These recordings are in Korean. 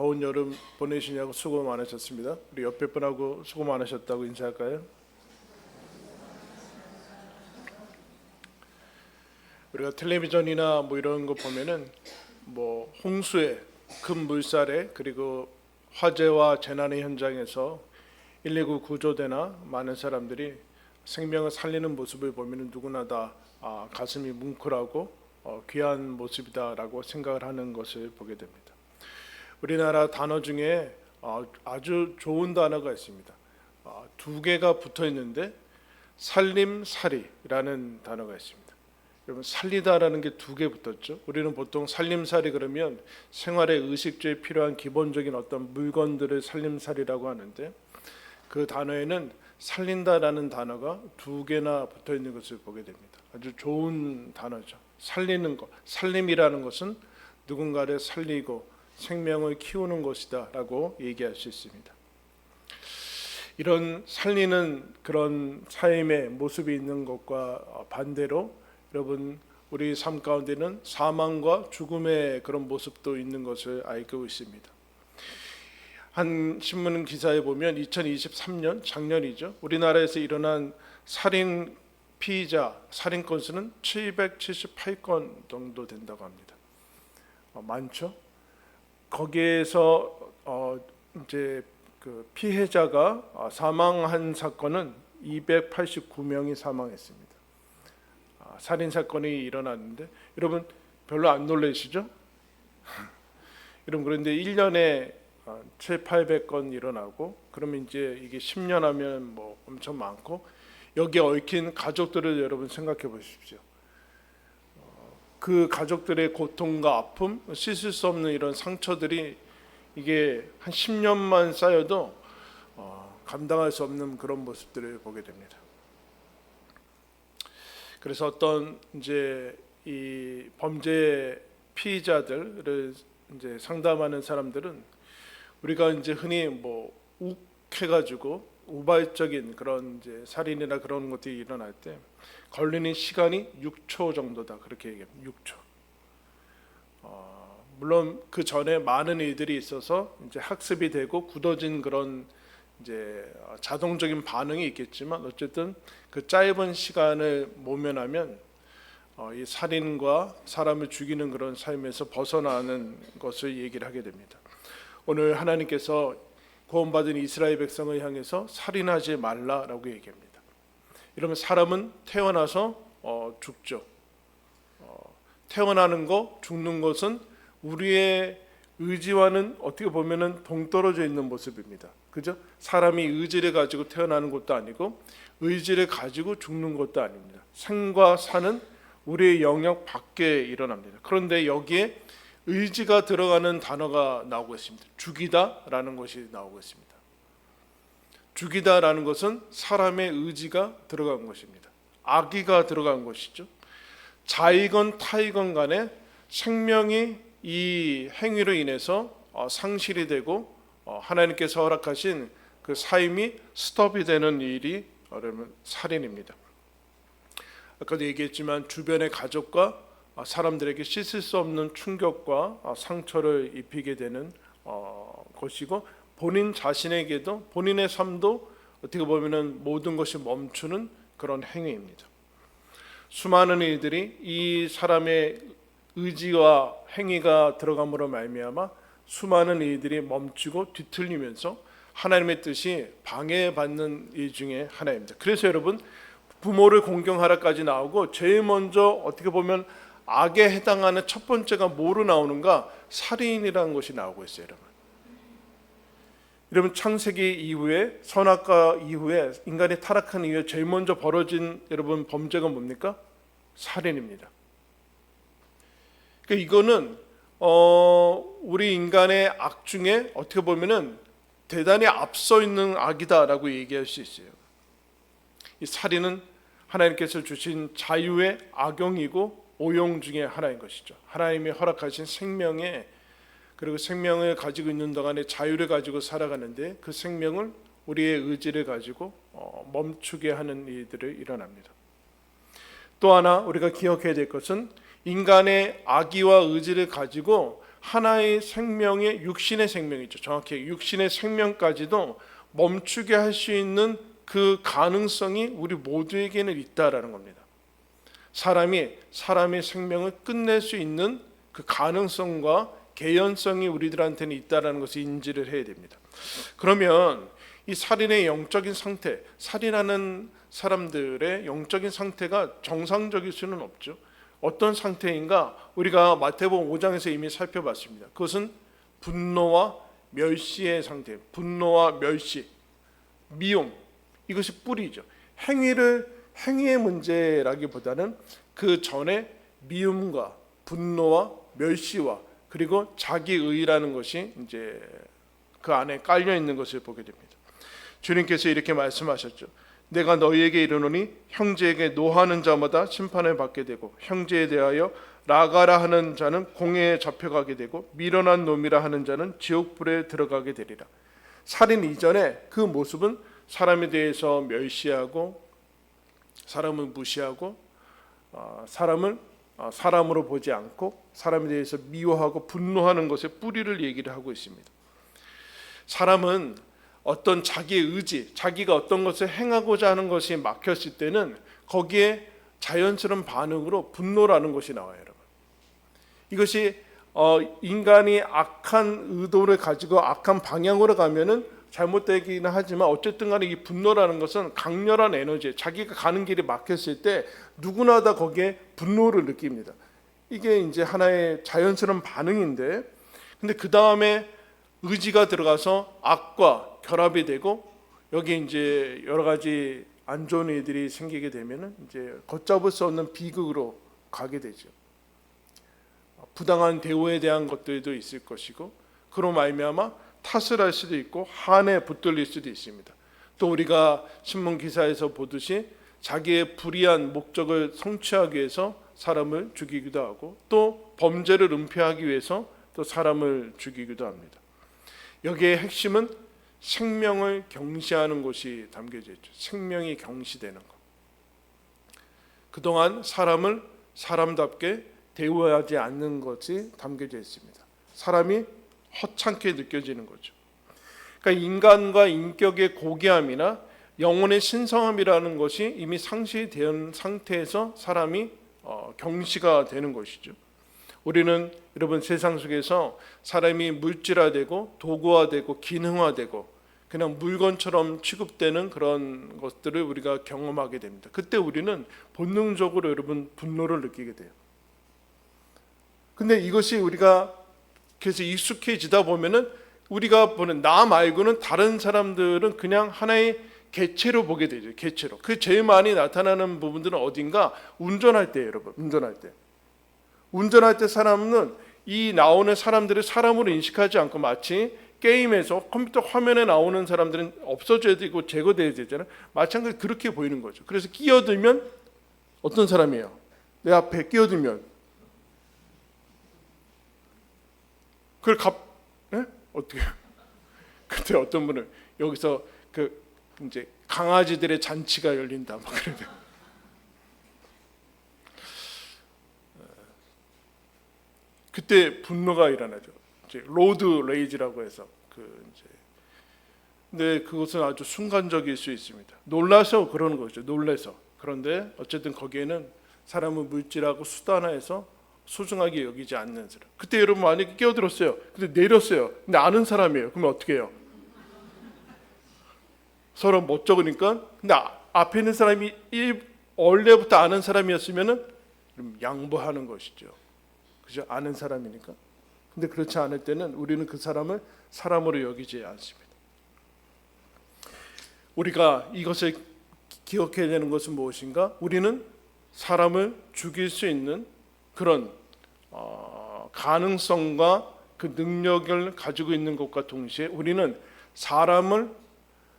더운 여름 보내시냐고 수고 많으셨습니다. 우리 옆에 분하고 수고 많으셨다고 인사할까요? 우리가 텔레비전이나 뭐 이런 거 보면은 뭐 홍수에 큰 물살에 그리고 화재와 재난의 현장에서 119 구조대나 많은 사람들이 생명을 살리는 모습을 보면 누구나 다 아, 가슴이 뭉클하고 어, 귀한 모습이다라고 생각을 하는 것을 보게 됩니다. 우리나라 단어 중에 어, 아주 좋은 단어가 있습니다. 어, 두 개가 붙어 있는데 살림살이라는 단어가 있습니다. 여러분 살리다라는 게 두 개 붙었죠. 우리는 보통 살림살이 그러면 생활의 의식주에 필요한 기본적인 어떤 물건들을 살림살이라고 하는데 그 단어에는 살린다라는 단어가 두 개나 붙어 있는 것을 보게 됩니다. 아주 좋은 단어죠. 살리는 것, 살림이라는 것은 누군가를 살리고 생명을 키우는 것이다라고 얘기할 수 있습니다. 이런 살리는 그런 삶의 모습이 있는 것과 반대로 여러분 우리 삶 가운데는 사망과 죽음의 그런 모습도 있는 것을 알고 있습니다. 한 신문 기사에 보면 2023년 작년이죠. 우리나라에서 일어난 살인 피의자 살인 건수는 778건 정도 된다고 합니다. 어, 많죠? 거기에서 어, 이제 그 피해자가 어, 사망한 사건은 289명이 사망했습니다. 아, 살인 사건이 일어났는데 여러분 별로 안 놀라시죠? 여러분 그런데 1년에 7, 800건 일어나고 그러면 이제 이게 10년 하면 뭐 엄청 많고 여기에 얽힌 가족들을 여러분 생각해 보십시오. 어, 그 가족들의 고통과 아픔, 씻을 수 없는 이런 상처들이 이게 한 10년만 쌓여도 어, 감당할 수 없는 그런 모습들을 보게 됩니다. 그래서 어떤 이제 이 범죄 피의자들을 이제 상담하는 사람들은 우리가 이제 흔히 뭐 욱해가지고 우발적인 그런 이제 살인이나 그런 것들이 일어날 때 걸리는 시간이 6초 정도다 그렇게 얘기합니다. 6초. 어, 물론 그 전에 많은 일들이 있어서 이제 학습이 되고 굳어진 그런 이제 자동적인 반응이 있겠지만 어쨌든 그 짧은 시간을 모면하면 어, 이 살인과 사람을 죽이는 그런 삶에서 벗어나는 것을 얘기를 하게 됩니다. 오늘 하나님께서 구원받은 이스라엘 백성을 향해서 살인하지 말라라고 얘기합니다. 이러면 사람은 태어나서 어, 죽죠. 어, 태어나는 거, 죽는 것은 우리의 의지와는 어떻게 보면은 동떨어져 있는 모습입니다. 그죠? 사람이 의지를 가지고 태어나는 것도 아니고 의지를 가지고 죽는 것도 아닙니다. 생과 사는 우리의 영역 밖에 일어납니다. 그런데 여기에 의지가 들어가는 단어가 나오고 있습니다. 죽이다라는 것이 나오고 있습니다. 죽이다라는 것은 사람의 의지가 들어간 것입니다. 악의가 들어간 것이죠. 자이건 타이건 간에 생명이 이 행위로 인해서 어, 상실이 되고 어, 하나님께서 허락하신 그 삶이 스톱이 되는 일이 여러분 살인입니다. 아까도 얘기했지만 주변의 가족과 어, 사람들에게 씻을 수 없는 충격과 상처를 입히게 되는 것이고 본인 자신에게도 본인의 삶도 어떻게 보면은 모든 것이 멈추는 그런 행위입니다. 수많은 이들이 이 사람의 의지와 행위가 들어감으로 말미암아 수많은 이들이 멈추고 뒤틀리면서 하나님의 뜻이 방해받는 일 중에 하나입니다. 그래서 여러분 부모를 공경하라까지 나오고 제일 먼저 어떻게 보면 악에 해당하는 첫 번째가 뭐로 나오는가? 살인이라는 것이 나오고 있어요, 여러분. 여러분 창세기 이후에 선악과 이후에 인간이 타락한 이후에 제일 먼저 벌어진 여러분 범죄가 뭡니까? 살인입니다. 그러니까 이거는 어, 우리 인간의 악 중에 어떻게 보면은 대단히 앞서 있는 악이다라고 얘기할 수 있어요. 이 살인은 하나님께서 주신 자유의 악용이고 오용 중에 하나인 것이죠. 하나님이 허락하신 생명에 그리고 생명을 가지고 있는 동안에 자유를 가지고 살아가는데 그 생명을 우리의 의지를 가지고 어, 멈추게 하는 일들이 일어납니다. 또 하나 우리가 기억해야 될 것은 인간의 악의와 의지를 가지고 하나의 생명의 육신의 생명이죠. 정확히 육신의 생명까지도 멈추게 할 수 있는 그 가능성이 우리 모두에게는 있다라는 겁니다. 사람이 사람의 생명을 끝낼 수 있는 그 가능성과 개연성이 우리들한테는 있다라는 것을 인지를 해야 됩니다. 그러면 이 살인의 영적인 상태, 살인하는 사람들의 영적인 상태가 정상적일 수는 없죠. 어떤 상태인가? 우리가 마태복음 5장에서 이미 살펴봤습니다. 그것은 분노와 멸시의 상태, 분노와 멸시, 미움 이것이 뿌리죠. 행위를 행위의 문제라기보다는 그 전에 미움과 분노와 멸시와 그리고 자기의라는 것이 이제 그 안에 깔려 있는 것을 보게 됩니다. 주님께서 이렇게 말씀하셨죠. 내가 너희에게 이르노니 형제에게 노하는 자마다 심판을 받게 되고 형제에 대하여 라가라 하는 자는 공회에 잡혀가게 되고 미련한 놈이라 하는 자는 지옥불에 들어가게 되리라. 살인 이전에 그 모습은 사람에 대해서 멸시하고 사람을 무시하고 어, 사람을 어, 사람으로 보지 않고 사람에 대해서 미워하고 분노하는 것의 뿌리를 얘기를 하고 있습니다. 사람은 어떤 자기의 의지, 자기가 어떤 것을 행하고자 하는 것이 막혔을 때는 거기에 자연스러운 반응으로 분노라는 것이 나와요, 여러분. 이것이 어, 인간이 악한 의도를 가지고 악한 방향으로 가면은 잘못되기는 하지만 어쨌든 간에 이 분노라는 것은 강렬한 에너지, 자기가 가는 길이 막혔을 때 누구나 다 거기에 분노를 느낍니다. 이게 이제 하나의 자연스러운 반응인데, 근데 그 다음에 의지가 들어가서 악과 결합이 되고 여기 이제 여러 가지 안 좋은 일들이 생기게 되면은 이제 걷잡을 수 없는 비극으로 가게 되죠. 부당한 대우에 대한 것들도 있을 것이고 그로 말미암아 탓을 할 수도 있고 한에 붙들릴 수도 있습니다. 또 우리가 신문 기사에서 보듯이 자기의 불의한 목적을 성취하기 위해서 사람을 죽이기도 하고 또 범죄를 은폐하기 위해서 또 사람을 죽이기도 합니다. 여기에 핵심은 생명을 경시하는 것이 담겨져 있죠. 생명이 경시되는 것. 그동안 사람을 사람답게 대우하지 않는 것이 담겨져 있습니다. 사람이 허창게 느껴지는 거죠. 그러니까 인간과 인격의 고귀함이나 영혼의 신성함이라는 것이 이미 상실된 상태에서 사람이 어, 경시가 되는 것이죠. 우리는 여러분 세상 속에서 사람이 물질화되고 도구화되고 기능화되고 그냥 물건처럼 취급되는 그런 것들을 우리가 경험하게 됩니다. 그때 우리는 본능적으로 여러분 분노를 느끼게 돼요. 근데 이것이 우리가 그래서 익숙해지다 보면은 우리가 보는 나 말고는 다른 사람들은 그냥 하나의 개체로 보게 되죠. 개체로. 그 제일 많이 나타나는 부분들은 어딘가 운전할 때 여러분. 운전할 때. 운전할 때 사람은 이 나오는 사람들을 사람으로 인식하지 않고 마치 게임에서 컴퓨터 화면에 나오는 사람들은 없어져야 되고 제거돼야 되잖아요. 마찬가지 그렇게 보이는 거죠. 그래서 끼어들면 어떤 사람이에요? 내 앞에 끼어들면 그걸 갑 예? 어떻게 그때 어떤 분은 여기서 그 이제 강아지들의 잔치가 열린다 막 그래요. 그때 분노가 일어나죠. 이제 로드 레이지라고 해서 그 이제 근데 그것은 아주 순간적일 수 있습니다. 놀라서 그러는 거죠. 놀래서. 그런데 어쨌든 거기에는 사람을 물질하고 수단화해서 소중하게 여기지 않는 사람. 그때 여러분 만약에 끼어들었어요. 근데 내렸어요. 근데 아는 사람이에요. 그러면 어떻게 해요? 서로 멋쩍으니까 근데 아, 앞에 있는 사람이 일, 원래부터 아는 사람이었으면은 양보하는 것이죠. 그죠? 아는 사람이니까. 근데 그렇지 않을 때는 우리는 그 사람을 사람으로 여기지 않습니다. 우리가 이것을 기억해야 되는 것은 무엇인가? 우리는 사람을 죽일 수 있는 그런 어, 가능성과 그 능력을 가지고 있는 것과 동시에 우리는 사람을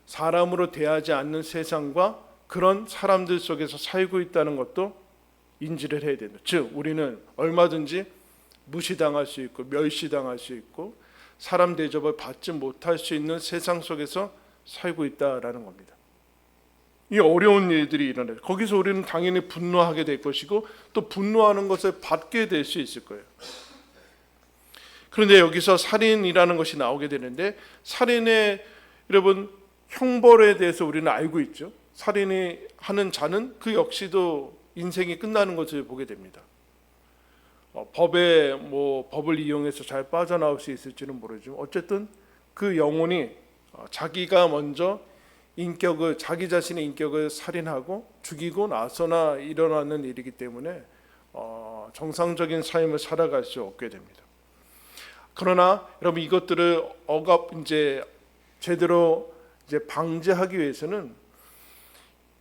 사람으로 대하지 않는 세상과 그런 사람들 속에서 살고 있다는 것도 인지를 해야 된다. 즉, 우리는 얼마든지 무시당할 수 있고 멸시당할 수 있고 사람 대접을 받지 못할 수 있는 세상 속에서 살고 있다라는 겁니다. 이 어려운 일들이 일어나요. 거기서 우리는 당연히 분노하게 될 것이고 또 분노하는 것을 받게 될 수 있을 거예요. 그런데 여기서 살인이라는 것이 나오게 되는데 살인의 여러분 형벌에 대해서 우리는 알고 있죠. 살인이 하는 자는 그 역시도 인생이 끝나는 것을 보게 됩니다. 어, 법에 뭐 법을 이용해서 잘 빠져나올 수 있을지는 모르지만 어쨌든 그 영혼이 어, 자기가 먼저 인격을 자기 자신의 인격을 살인하고 죽이고 나서나 일어나는 일이기 때문에 어, 정상적인 삶을 살아갈 수 없게 됩니다. 그러나 여러분 이것들을 억압 이제 제대로 이제 방지하기 위해서는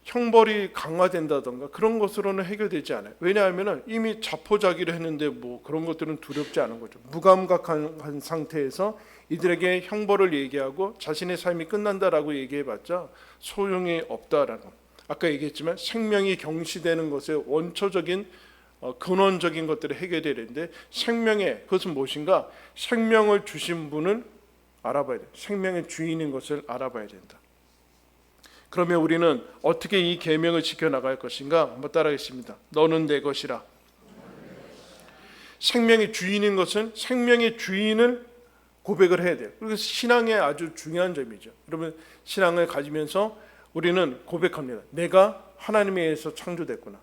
형벌이 강화된다던가 그런 것으로는 해결되지 않아요. 왜냐하면 이미 자포자기를 했는데 뭐 그런 것들은 두렵지 않은 거죠. 무감각한 한 상태에서 이들에게 형벌을 얘기하고 자신의 삶이 끝난다라고 얘기해봤자 소용이 없다라는 거. 아까 얘기했지만 생명이 경시되는 것의 원초적인 어, 근원적인 것들을 해결해야 되는데 생명의 그것은 무엇인가? 생명을 주신 분을 알아봐야 돼. 생명의 주인인 것을 알아봐야 된다. 그러면 우리는 어떻게 이 계명을 지켜 나갈 것인가? 한번 따라하겠습니다. 너는 내 것이라. 생명의 주인인 것은 생명의 주인을 고백을 해야 돼요. 그래서 신앙의 아주 중요한 점이죠. 여러분 신앙을 가지면서 우리는 고백합니다. 내가 하나님에 의해서 창조됐구나.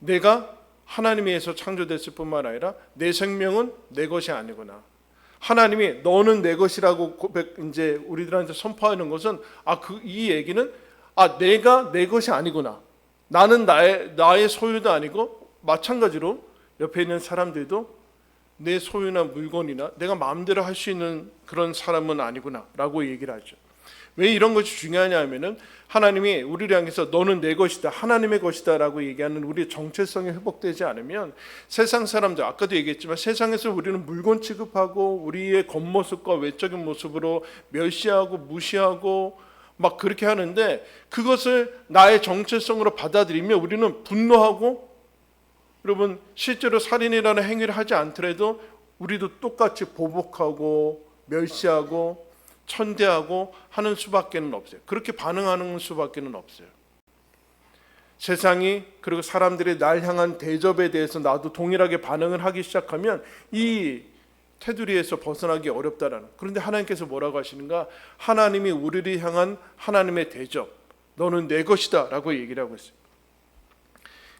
내가 하나님에 의해서 창조됐을 뿐만 아니라 내 생명은 내 것이 아니구나. 하나님이 너는 내 것이라고 고백 이제 우리들한테 선포하는 것은 아 그 이 얘기는 아 내가 내 것이 아니구나. 나는 나의 나의 소유도 아니고 마찬가지로 옆에 있는 사람들도 내 소유나 물건이나 내가 마음대로 할 수 있는 그런 사람은 아니구나라고 얘기를 하죠. 왜 이런 것이 중요하냐 하면은 하나님이 우리를 향해서 너는 내 것이다. 하나님의 것이다라고 얘기하는 우리의 정체성이 회복되지 않으면 세상 사람들 아까도 얘기했지만 세상에서 우리는 물건 취급하고 우리의 겉모습과 외적인 모습으로 멸시하고 무시하고 막 그렇게 하는데 그것을 나의 정체성으로 받아들이면 우리는 분노하고 여러분 실제로 살인이라는 행위를 하지 않더라도 우리도 똑같이 보복하고 멸시하고 천대하고 하는 수밖에는 없어요. 그렇게 반응하는 수밖에는 없어요. 세상이 그리고 사람들이 날 향한 대접에 대해서 나도 동일하게 반응을 하기 시작하면 이 테두리에서 벗어나기 어렵다라는. 그런데 하나님께서 뭐라고 하시는가? 하나님이 우리를 향한 하나님의 대접. 너는 내 것이다라고 얘기를 하고 있어요.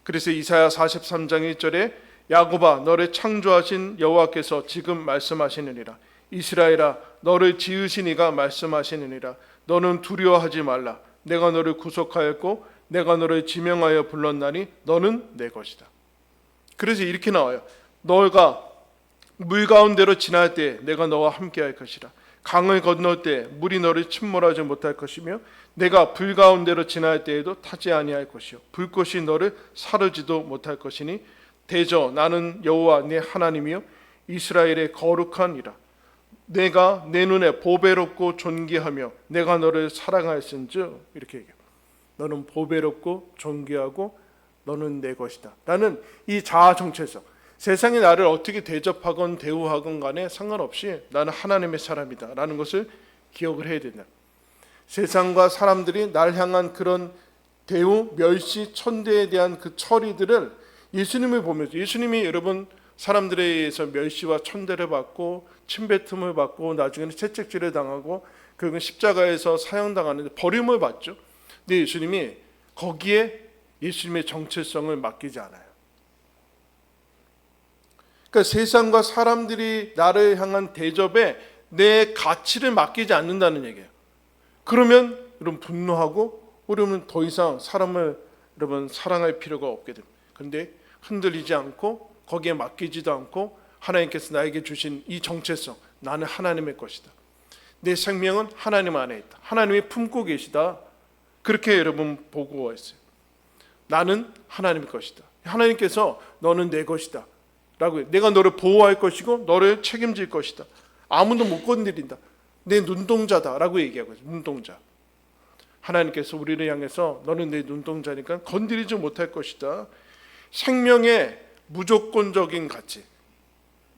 그래서 이사야 43장 1절에 야곱아 너를 창조하신 여호와께서 지금 말씀하시느니라 이스라엘아 너를 지으신 이가 말씀하시느니라 너는 두려워하지 말라 내가 너를 구속하였고 내가 너를 지명하여 불렀나니 너는 내 것이다. 그래서 이렇게 나와요. 너가 물 가운데로 지날 때 내가 너와 함께 할 것이라. 강을 건널 때 물이 너를 침몰하지 못할 것이며 내가 불 가운데로 지날 때에도 타지 아니할 것이요 불꽃이 너를 사르지도 못할 것이니 대저 나는 여호와 네 하나님이요 이스라엘의 거룩한이라. 내가 내 눈에 보배롭고 존귀하며 내가 너를 사랑하였은즉 이렇게 얘기해요. 너는 보배롭고 존귀하고 너는 내 것이다. 나는 이 자아 정체성. 세상이 나를 어떻게 대접하건 대우하건 간에 상관없이 나는 하나님의 사람이다 라는 것을 기억을 해야 된다. 세상과 사람들이 날 향한 그런 대우, 멸시, 천대에 대한 그 처리들을 예수님을 보면서 예수님이 여러분 사람들에 의해서 멸시와 천대를 받고 침뱉음을 받고 나중에는 채찍질을 당하고 그리고 십자가에서 사형당하는데 버림을 받죠. 근데 예수님이 거기에 예수님의 정체성을 맡기지 않아요. 그러니까 세상과 사람들이 나를 향한 대접에 내 가치를 맡기지 않는다는 얘기예요. 그러면 여러분 분노하고 우리는 더 이상 사람을 여러분 사랑할 필요가 없게 됩니다. 근데 흔들리지 않고 거기에 맡기지도 않고 하나님께서 나에게 주신 이 정체성 나는 하나님의 것이다. 내 생명은 하나님 안에 있다. 하나님이 품고 계시다. 그렇게 여러분 보고 있어요. 나는 하나님의 것이다. 하나님께서 너는 내 것이다. 라고 내가 너를 보호할 것이고 너를 책임질 것이다. 아무도 못 건드린다. 내 눈동자다 라고 얘기하고 있어요. 눈동자. 하나님께서 우리를 향해서 너는 내 눈동자니까 건드리지 못할 것이다. 생명의 무조건적인 가치.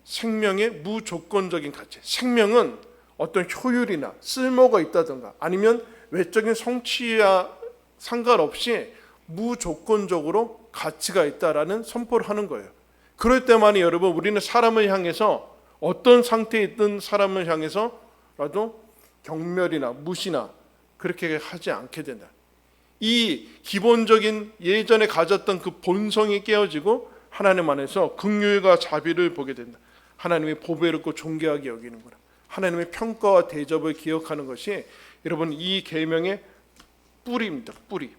생명의 무조건적인 가치. 생명은 어떤 효율이나 쓸모가 있다든가 아니면 외적인 성취와 상관없이 무조건적으로 가치가 있다라는 선포를 하는 거예요. 그럴 때만이 여러분 우리는 사람을 향해서 어떤 상태에 있든 사람을 향해서라도 경멸이나 무시나 그렇게 하지 않게 된다. 이 기본적인 예전에 가졌던 그 본성이 깨어지고 하나님 안에서 긍휼과 자비를 보게 된다. 하나님의 보배롭고 존귀하게 여기는구나. 하나님의 평가와 대접을 기억하는 것이 여러분 이 계명의 뿌리입니다. 뿌리.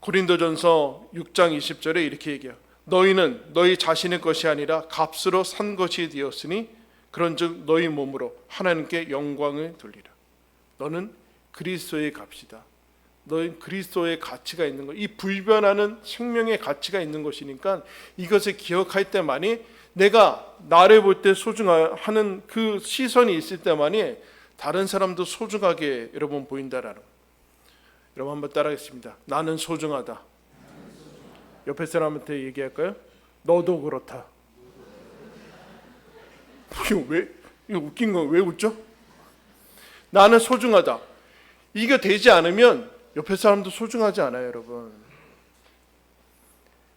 고린도전서 6장 20절에 이렇게 얘기해요. 너희는 너희 자신의 것이 아니라 값으로 산 것이 되었으니 그런즉 너희 몸으로 하나님께 영광을 돌리라. 너는 그리스도의 값이다. 너희 그리스도의 가치가 있는 것. 이 불변하는 생명의 가치가 있는 것이니까 이것을 기억할 때만이 내가 나를 볼 때 소중하는 그 시선이 있을 때만이 다른 사람도 소중하게 여러분 보인다라는 거. 여러분 한번 따라하겠습니다. 나는 소중하다. 옆에 사람한테 얘기할까요? 너도 그렇다. 이거 왜 이거 웃긴 건왜 웃죠? 나는 소중하다. 이게 되지 않으면 옆에 사람도 소중하지 않아요, 여러분.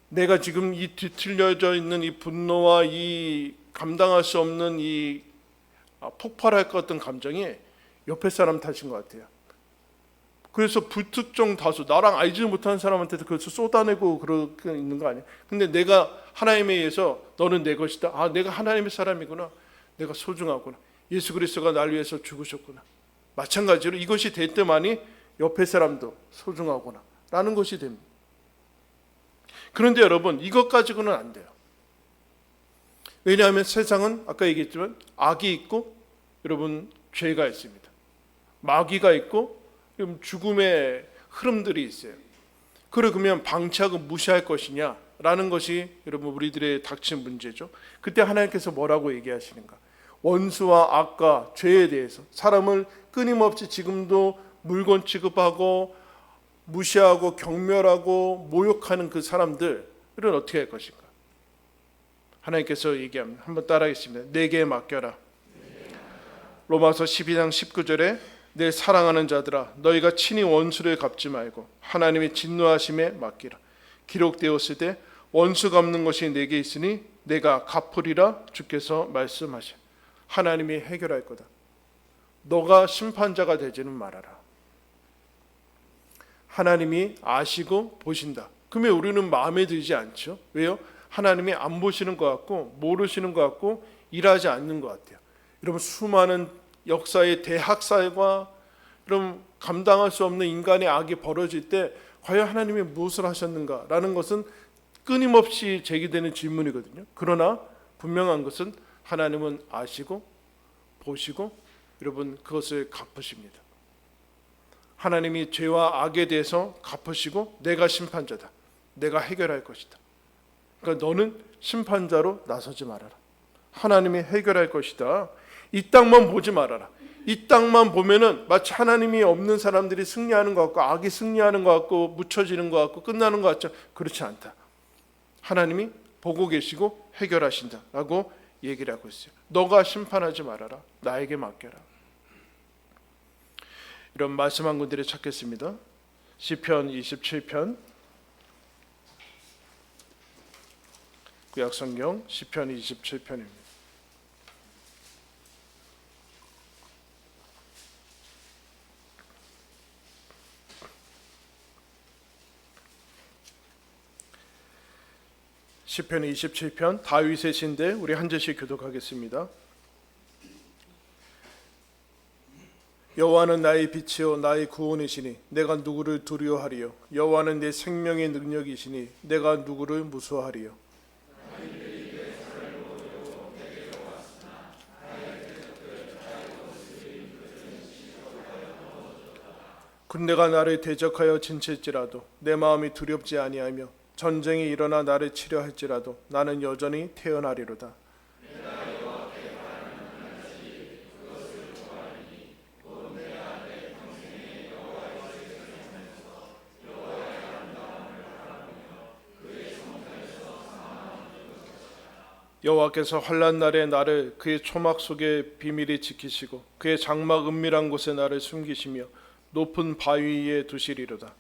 내가 지금 이 뒤틀려져 있는 이 분노와 이 감당할 수 없는 이 아, 폭발할 것 같은 감정이 옆에 사람 탓인 것 같아요. 그래서 불특정 다수 나랑 알지 못하는 사람한테도 그것을 쏟아내고 그렇게 있는 거 아니야? 근데 내가 하나님에 의해서 너는 내 것이다. 아, 내가 하나님의 사람이구나. 내가 소중하구나. 예수 그리스도가 날 위해서 죽으셨구나. 마찬가지로 이것이 될 때만이 옆에 사람도 소중하구나. 라는 것이 됩니다. 그런데 여러분, 이것 가지고는 안 돼요. 왜냐하면 세상은 아까 얘기했지만 악이 있고 여러분 죄가 있습니다. 마귀가 있고 죽음의 흐름들이 있어요. 그러면 방치하고 무시할 것이냐 라는 것이 여러분 우리들의 닥친 문제죠. 그때 하나님께서 뭐라고 얘기하시는가? 원수와 악과 죄에 대해서 사람을 끊임없이 지금도 물건 취급하고 무시하고 경멸하고 모욕하는 그 사람들은 어떻게 할 것인가? 하나님께서 얘기합니다. 한번 따라하겠습니다. 내게 맡겨라. 로마서 12장 19절에 내 사랑하는 자들아 너희가 친히 원수를 갚지 말고 하나님의 진노하심에 맡기라. 기록되었을 때 원수 갚는 것이 내게 있으니 내가 갚으리라 주께서 말씀하시. 하나님이 해결할 거다. 너가 심판자가 되지는 말아라. 하나님이 아시고 보신다. 그러면 우리는 마음에 들지 않죠. 왜요? 하나님이 안 보시는 것 같고 모르시는 것 같고 일하지 않는 것 같아요. 여러분 수많은 역사의 대학살과 그럼 감당할 수 없는 인간의 악이 벌어질 때 과연 하나님이 무엇을 하셨는가라는 것은 끊임없이 제기되는 질문이거든요. 그러나 분명한 것은 하나님은 아시고 보시고 여러분 그것을 갚으십니다. 하나님이 죄와 악에 대해서 갚으시고 내가 심판자다. 내가 해결할 것이다. 그러니까 너는 심판자로 나서지 말아라. 하나님이 해결할 것이다. 이 땅만 보지 말아라. 이 땅만 보면은 마치 하나님이 없는 사람들이 승리하는 것 같고 악이 승리하는 것 같고 묻혀지는 것 같고 끝나는 것 같죠. 그렇지 않다. 하나님이 보고 계시고 해결하신다라고 얘기를 하고 있어요. 너가 심판하지 말아라. 나에게 맡겨라. 이런 말씀 한 군데를 찾겠습니다. 시편 27편 구약 성경 시편 27편입니다. 시편 27편 다윗의 신대 우리 한 절씩 교독하겠습니다. 여호와는 나의 빛이요 나의 구원이시니 내가 누구를 두려워하리요? 여호와는 내 생명의 능력이시니 내가 누구를 무수하리요? 군대가 나를 대적하여 진칠지라도 내 마음이 두렵지 아니하며 전쟁이 일어나 나를 치려 할지라도 나는 여전히 태어나리로다 여호와께서 환란 날에 나를 그의 초막 속에 비밀히 지키시고 그의 장막 은밀한 곳에 나를 숨기시며 높은 바위 위에 두시리로다.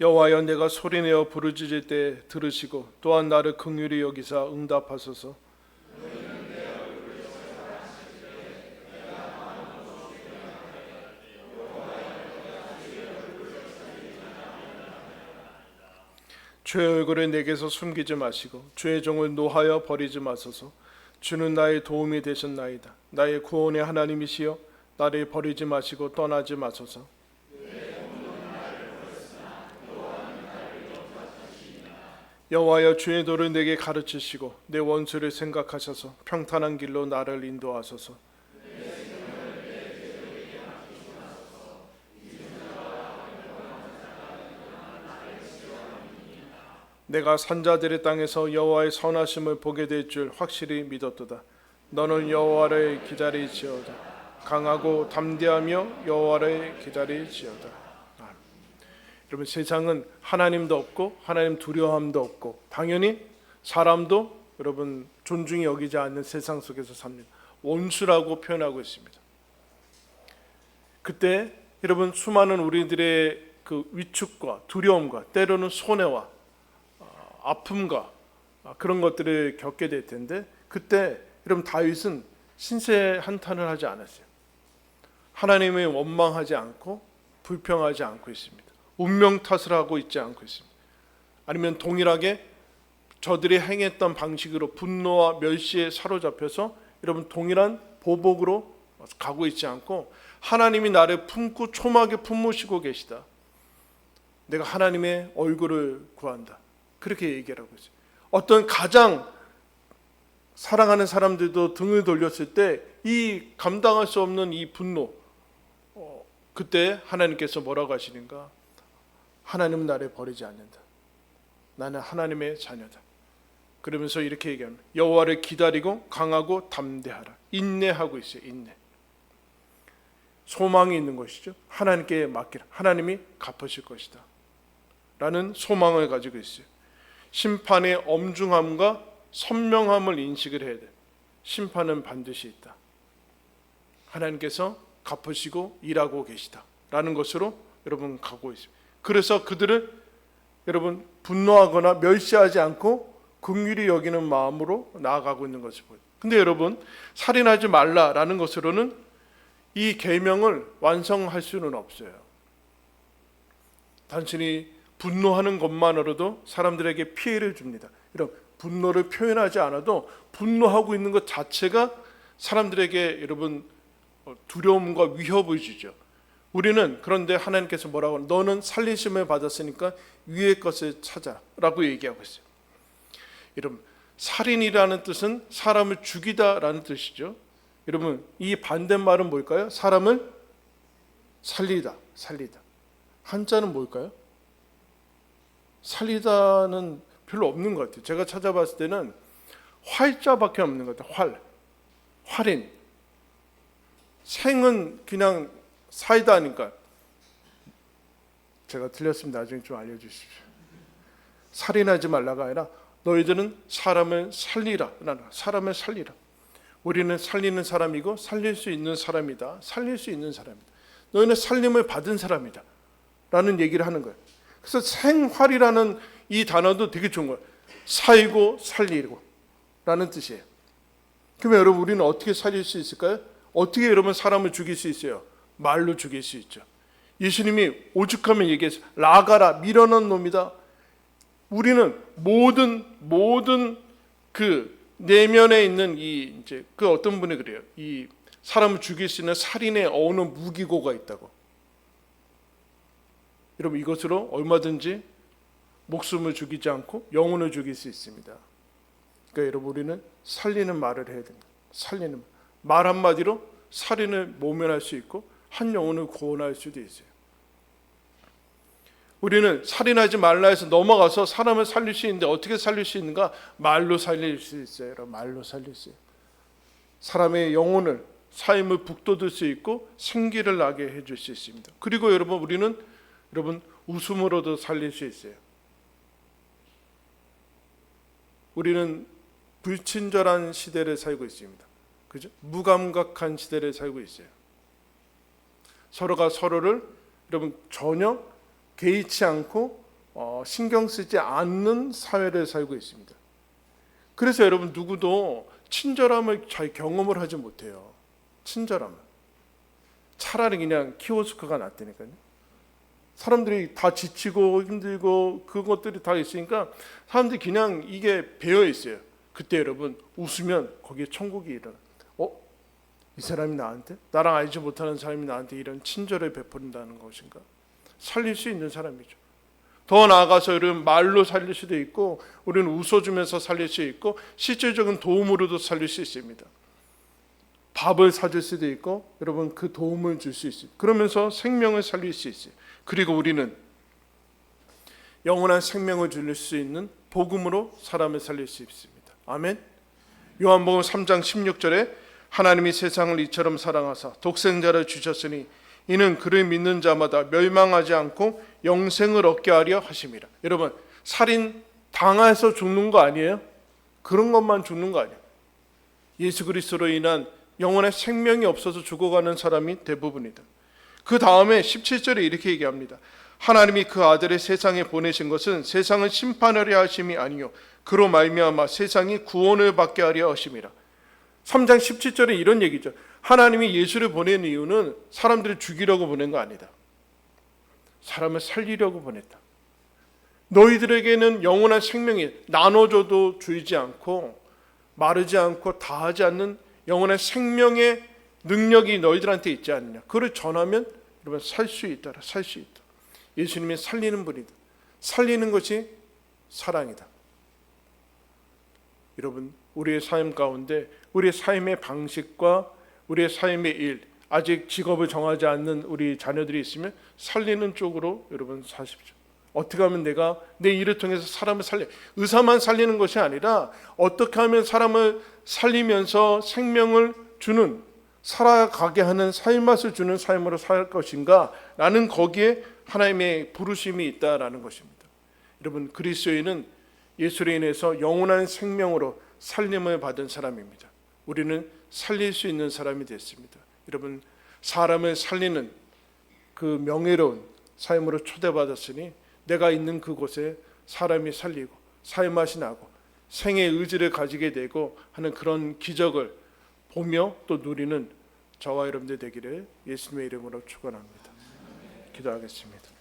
여호와여 내가 소리내어 부르짖을 때 들으시고 또한 나를 긍휼히 여기사 응답하소서. 주의 얼굴을 내게서 숨기지 마시고 주의 종을 노하여 버리지 마소서. 주는 나의 도움이 되셨나이다. 나의 구원의 하나님이시여 나를 버리지 마시고 떠나지 마소서. 여호와여 주의 도를 내게 가르치시고 내 원수를 생각하셔서 평탄한 길로 나를 인도하소서. 내가 산자들의 땅에서 여호와의 선하심을 보게 될 줄 확실히 믿었도다. 너는 여호와를 기다리지어다. 강하고 담대하며 여호와를 기다리지어다. 아. 여러분 세상은 하나님도 없고 하나님 두려움도 없고 당연히 사람도 여러분 존중이 여기지 않는 세상 속에서 삽니다. 원수라고 표현하고 있습니다. 그때 여러분 수많은 우리들의 그 위축과 두려움과 때로는 손해와 어, 아픔과 아, 그런 것들을 겪게 될 텐데 그때 여러분 다윗은 신세 한탄을 하지 않았어요. 하나님을 원망하지 않고 불평하지 않고 있습니다. 운명 탓을 하고 있지 않고 있습니다. 아니면 동일하게 저들이 행했던 방식으로 분노와 멸시에 사로잡혀서 여러분 동일한 보복으로 가고 있지 않고 하나님이 나를 품고 초막에 품으시고 계시다. 내가 하나님의 얼굴을 구한다. 그렇게 얘기하고 있어요. 어떤 가장 사랑하는 사람들도 등을 돌렸을 때 이 감당할 수 없는 이 분노, 어, 그때 하나님께서 뭐라고 하시는가? 하나님은 나를 버리지 않는다. 나는 하나님의 자녀다. 그러면서 이렇게 얘기합니다. 여호와를 기다리고 강하고 담대하라. 인내하고 있어요. 인내. 소망이 있는 것이죠. 하나님께 맡기라. 하나님이 갚으실 것이다. 라는 소망을 가지고 있어요. 심판의 엄중함과 선명함을 인식을 해야 돼. 심판은 반드시 있다. 하나님께서 갚으시고 일하고 계시다. 라는 것으로 여러분 가고 있습니다. 그래서 그들을 여러분 분노하거나 멸시하지 않고 긍휼히 여기는 마음으로 나아가고 있는 것을 보여요. 근데 여러분 살인하지 말라라는 것으로는 이 계명을 완성할 수는 없어요. 단순히 분노하는 것만으로도 사람들에게 피해를 줍니다. 이런 분노를 표현하지 않아도 분노하고 있는 것 자체가 사람들에게 여러분 어, 두려움과 위협을 주죠. 우리는 그런데 하나님께서 뭐라고 너는 살리심을 받았으니까 위의 것을 찾아라고 얘기하고 있어요. 여러분 살인이라는 뜻은 사람을 죽이다라는 뜻이죠. 여러분 이 반대말은 뭘까요? 사람을 살리다, 살리다. 한자는 뭘까요? 살리다는 별로 없는 것 같아요. 제가 찾아봤을 때는 활자밖에 없는 것 같아요. 활, 활인. 생은 그냥 사이다니까. 제가 틀렸으면 나중에 좀 알려주십시오. 살인하지 말라가 아니라 너희들은 사람을 살리라. 사람을 살리라. 우리는 살리는 사람이고 살릴 수 있는 사람이다. 살릴 수 있는 사람이다. 너희는 살림을 받은 사람이다. 라는 얘기를 하는 거예요. 그래서 생활이라는 이 단어도 되게 좋은 거예요. 살고 살리고 라는 뜻이에요. 그러면 여러분 우리는 어떻게 살릴 수 있을까요? 어떻게 여러분 사람을 죽일 수 있어요? 말로 죽일 수 있죠. 예수님이 오죽하면 얘기했어요. 나가라 밀어넣은 놈이다. 우리는 모든 모든 그 내면에 있는 이 이제 그 어떤 분이 그래요. 이 사람을 죽일 수 있는 살인의 어느 무기고가 있다고. 여러분 이것으로 얼마든지 목숨을 죽이지 않고 영혼을 죽일 수 있습니다. 그러니까 여러분 우리는 살리는 말을 해야 됩니다. 살리는 말 한마디로 살인을 모면할 수 있고 한 영혼을 구원할 수도 있어요. 우리는 살인하지 말라 해서 넘어가서 사람을 살릴 수 있는데 어떻게 살릴 수 있는가? 말로 살릴 수 있어요. 여러분. 말로 살릴 수 있어요. 사람의 영혼을 삶을 북돋을 수 있고 생기를 나게 해줄 수 있습니다. 그리고 여러분 우리는 여러분 웃음으로도 살릴 수 있어요. 우리는 불친절한 시대를 살고 있습니다. 그죠? 무감각한 시대를 살고 있어요. 서로가 서로를 여러분 전혀 개의치 않고 어, 신경 쓰지 않는 사회를 살고 있습니다. 그래서 여러분 누구도 친절함을 잘 경험을 하지 못해요. 친절함을. 차라리 그냥 키오스크가 낫다니까요. 사람들이 다 지치고 힘들고 그것들이 다 있으니까 사람들이 그냥 이게 배어 있어요. 그때 여러분 웃으면 거기에 천국이 일어나. 어? 이 사람이 나한테 나랑 알지 못하는 사람이 나한테 이런 친절을 베푼다는 것인가? 살릴 수 있는 사람이죠. 더 나아가서 여러분 말로 살릴 수도 있고 우리는 웃어주면서 살릴 수 있고 실질적인 도움으로도 살릴 수 있습니다. 밥을 사줄 수도 있고 여러분 그 도움을 줄 수 있어요. 그러면서 생명을 살릴 수 있어요. 그리고 우리는 영원한 생명을 줄수 있는 복음으로 사람을 살릴 수 있습니다. 아멘. 요한복음 3장 16절에 하나님이 세상을 이처럼 사랑하사 독생자를 주셨으니 이는 그를 믿는 자마다 멸망하지 않고 영생을 얻게 하려 하심이라. 여러분 살인 당해서 죽는 거 아니에요? 그런 것만 죽는 거 아니에요? 예수 그리스도로 인한 영혼의 생명이 없어서 죽어가는 사람이 대부분이다. 그 다음에 17절에 이렇게 얘기합니다. 하나님이 그 아들을 세상에 보내신 것은 세상을 심판하려 하심이 아니요 그로 말미암아 세상이 구원을 받게 하려 하심이라. 3장 17절에 이런 얘기죠. 하나님이 예수를 보낸 이유는 사람들을 죽이려고 보낸 거 아니다. 사람을 살리려고 보냈다. 너희들에게는 영원한 생명이 나눠줘도 줄지 않고 마르지 않고 다하지 않는 영원한 생명의 능력이 너희들한테 있지 않느냐. 그걸 전하면 여러분 살 수 있다라. 살 수 있다. 예수님이 살리는 분이다. 살리는 것이 사랑이다. 여러분 우리의 삶 가운데 우리의 삶의 방식과 우리의 삶의 일 아직 직업을 정하지 않는 우리 자녀들이 있으면 살리는 쪽으로 여러분 사십시오. 어떻게 하면 내가 내 일을 통해서 사람을 살려 의사만 살리는 것이 아니라 어떻게 하면 사람을 살리면서 생명을 주는 살아가게 하는 삶맛을 주는 삶으로 살 것인가 라는 거기에 하나님의 부르심이 있다라는 것입니다. 여러분 그리스도인은 예수로 인해서 영원한 생명으로 살림을 받은 사람입니다. 우리는 살릴 수 있는 사람이 됐습니다. 여러분 사람을 살리는 그 명예로운 삶으로 초대받았으니 내가 있는 그곳에 사람이 살리고 살맛이 나고 생의 의지를 가지게 되고 하는 그런 기적을 보며 또 누리는 저와 여러분들 되기를 예수님의 이름으로 축원합니다. 기도하겠습니다.